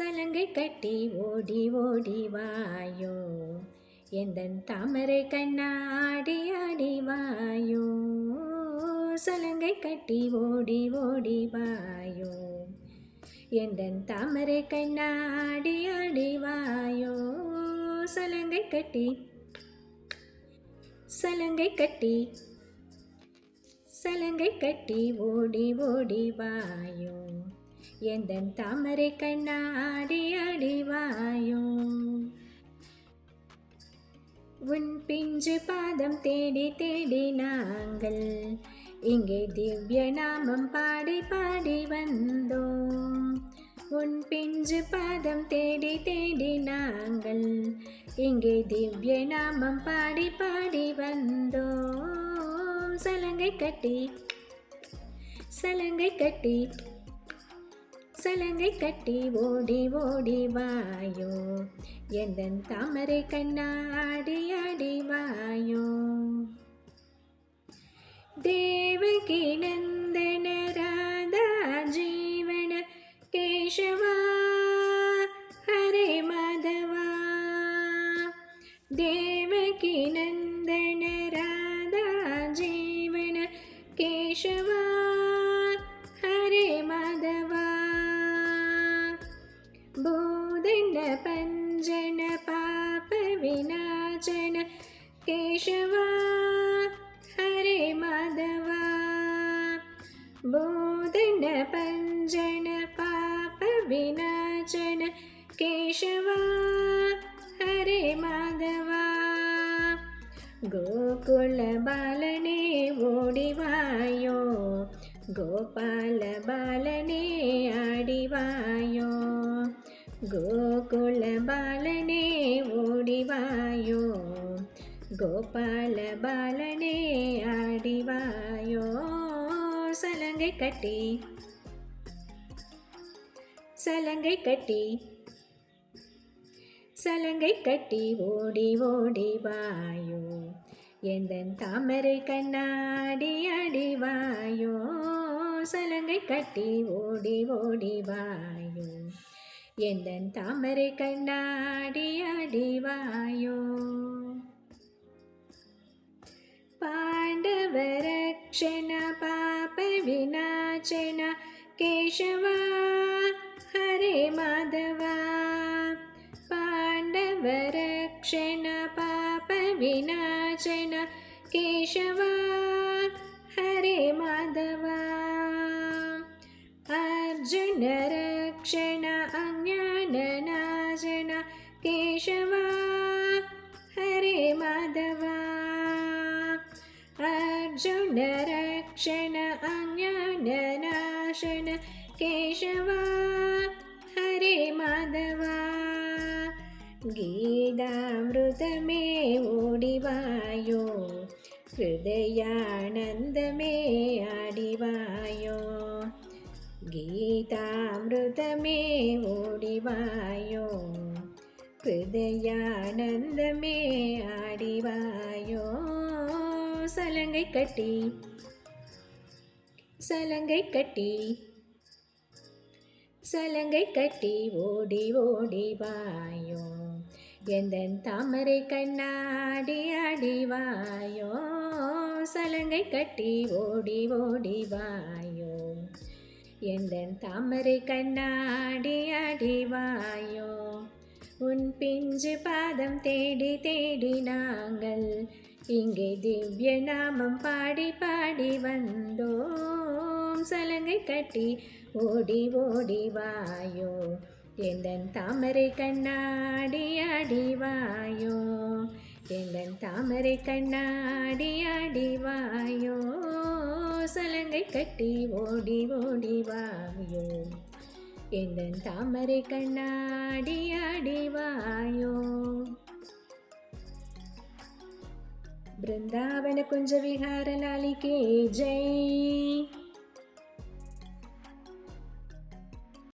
சலங்கை கட்டி ஓடி ஓடி வாயோ. எந்தன் தாமரை கண்ணாடி ஆடி வாயோ. சலங்கை கட்டி ஓடி ஓடி வாயோ. எந்தன் தாமரை கண்ணாடி ஆடி வாயோ. சலங்கை கட்டி சலங்கை கட்டி சலங்கை கட்டி ஓடி ஓடி வாயோ. எந்தன் தாமரை கண்ணாடி ஆடி வாயோ உன் பிஞ்சு பாதம் தேடி தேடி நாங்கள் இங்கே திவ்ய நாமம் பாடி பாடி வந்தோம். உன் பிஞ்சு பாதம் தேடி தேடி நாங்கள் இங்கே திவ்ய நாமம் பாடி பாடி வந்தோம். சலங்கை கட்டி சலங்கை கட்டி. சலங்கை கட்டி ஓடி ஓடி வாயோ. எந்தன் தாமரை கண்ணாடி ஆடி வாயோ. தேவகி நந்தன ராதா ஜீவன கேசவா. ஹரே மாதவா. தேவகி நந்த केशव हरे माधवा बोधन पञ्जन पापविनाचन केशव हरे माधवा गोकुलबालने ओडिवायो गोपालबालने आडिवायो गोकुलबालने ओडिवायो கோபால பாலனே ஆடிவாயோ சலங்கை கட்டி. சலங்கை கட்டி. சலங்கை கட்டி ஓடி ஓடி வாயோ எந்தன் தாமரை கண்ணாடி அடிவாயோ சலங்கை கட்டி ஓடி ஓடி வாயோ எந்தன் தாமரை கண்ணாடி அடிவாயோ. पाण्डव रक्षण पापविनाचन केशव हरे माधवा। पाण्डव रक्षण पापविनाचन केशव हरे माधवा। अर्जुनरक्षण नरक्षण अज्ञाननाशन केशवा हरे माधवा। गीतामृतमे ओडिवायो हृदयानन्दमे आडिवायो। गीतामृतमे ओडिवायो हृदयानन्दमे आडिवायो। சலங்கை கட்டி. சலங்கை கட்டி. சலங்கை கட்டி ஓடி ஓடி வாயோ எந்த தாமரை கண்ணாடி அடிவாயோ சலங்கை கட்டி ஓடி ஓடி வாயோ எந்த தாமரை கண்ணாடி அடிவாயோ உன் பிஞ்சு பாதம் தேடி தேடி நாங்கள் இங்கே திவ்ய நாமம் பாடி பாடி வந்தோம். சலங்கை கட்டி ஓடி ஓடி வாயோ எந்தன் தாமரை கண்ணாடி அடிவாயோ எந்தன் தாமரை கண்ணாடி அடிவாயோ சலங்கை கட்டி ஓடி ஓடி வாயோ எந்தன் தாமரை கண்ணாடி அடிவாயோ பிருந்தாவன ബൃന്ദാവന കുഞ്ചവിഹാരലാലിക്കേ ജയ്.